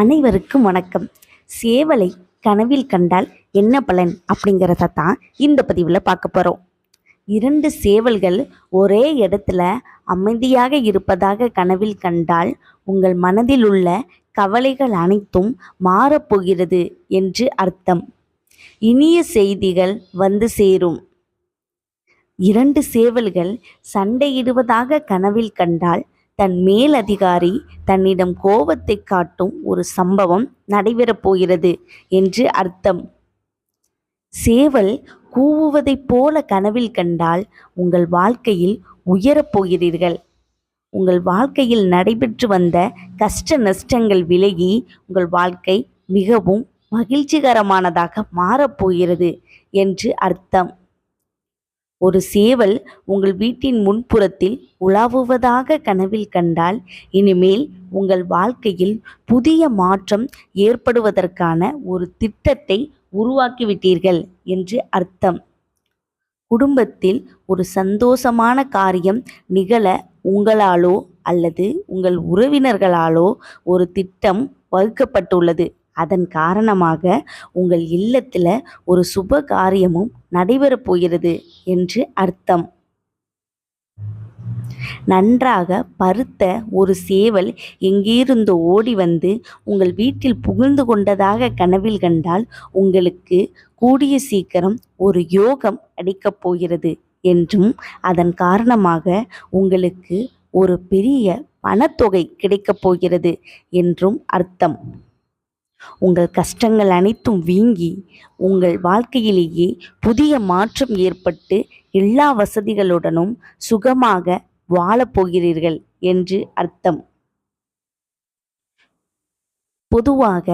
அனைவருக்கும் வணக்கம். சேவலை கனவில் கண்டால் என்ன பலன் அப்படிங்கிறத தான் இந்த பதிவில் பார்க்க போகிறோம் இரண்டு சேவல்கள் ஒரே இடத்துல அமைதியாக இருப்பதாக கனவில் கண்டால் உங்கள் மனதில் உள்ள கவலைகள் அனைத்தும் மாறப்போகிறது என்று அர்த்தம். இனிய செய்திகள் வந்து சேரும். இரண்டு சேவல்கள் சண்டையிடுவதாக கனவில் கண்டால் தன் மேலதிகாரி தன்னிடம் கோபத்தை காட்டும் ஒரு சம்பவம் நடைபெறப் போகிறது என்று அர்த்தம். சேவல் கூவுவதைப் போல கனவில் கண்டால் உங்கள் வாழ்க்கையில் உயரப் போகிறீர்கள். உங்கள் வாழ்க்கையில் நடைபெற்று வந்த கஷ்ட நஷ்டங்கள் விலகி உங்கள் வாழ்க்கை மிகவும் மகிழ்ச்சிகரமானதாக மாறப்போகிறது என்று அர்த்தம். ஒரு சேவல் உங்கள் வீட்டின் முன்புறத்தில் உலாவுவதாக கனவில் கண்டால் இனிமேல் உங்கள் வாழ்க்கையில் புதிய மாற்றம் ஏற்படுவதற்கான ஒரு திட்டத்தை உருவாக்கிவிட்டீர்கள் என்று அர்த்தம். குடும்பத்தில் ஒரு சந்தோஷமான காரியம் நிகழ உங்களாலோ அல்லது உங்கள் உறவினர்களாலோ ஒரு திட்டம் வகுக்கப்பட்டுள்ளது. அதன் காரணமாக உங்கள் இல்லத்தில் ஒரு சுப காரியமும் நடைபெறப் போகிறது என்று அர்த்தம். நன்றாக பருத்த ஒரு சேவல் எங்கிருந்து ஓடி வந்து உங்கள் வீட்டில் புகுந்து கொண்டதாக கனவில் கண்டால் உங்களுக்கு கூடிய சீக்கிரம் ஒரு யோகம் அடிக்கப் போகிறது என்றும் அதன் காரணமாக உங்களுக்கு ஒரு பெரிய பணத்தொகை கிடைக்கப் போகிறது என்றும் அர்த்தம். உங்கள் கஷ்டங்கள் அனைத்தும் வீங்கி உங்கள் வாழ்க்கையிலேயே புதிய மாற்றம் ஏற்பட்டு எல்லா வசதிகளுடனும் சுகமாக வாழப்போகிறீர்கள் என்று அர்த்தம். பொதுவாக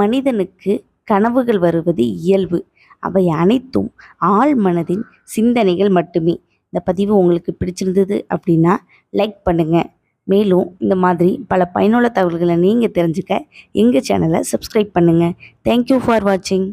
மனிதனுக்கு கனவுகள் வருவது இயல்பு. அவை அனைத்தும் ஆழ் மனதின் சிந்தனைகள் மட்டுமே. இந்த பதிவு உங்களுக்கு பிடிச்சிருந்தது அப்படின்னா லைக் பண்ணுங்கள் மேலும் இந்த மாதிரி பல பயனுள்ள தகவல்களை நீங்கள் தெரிஞ்சுக்க எங்கள் சேனலை சப்ஸ்கிரைப் பண்ணுங்கள் தேங்க்யூ ஃபார் வாட்சிங்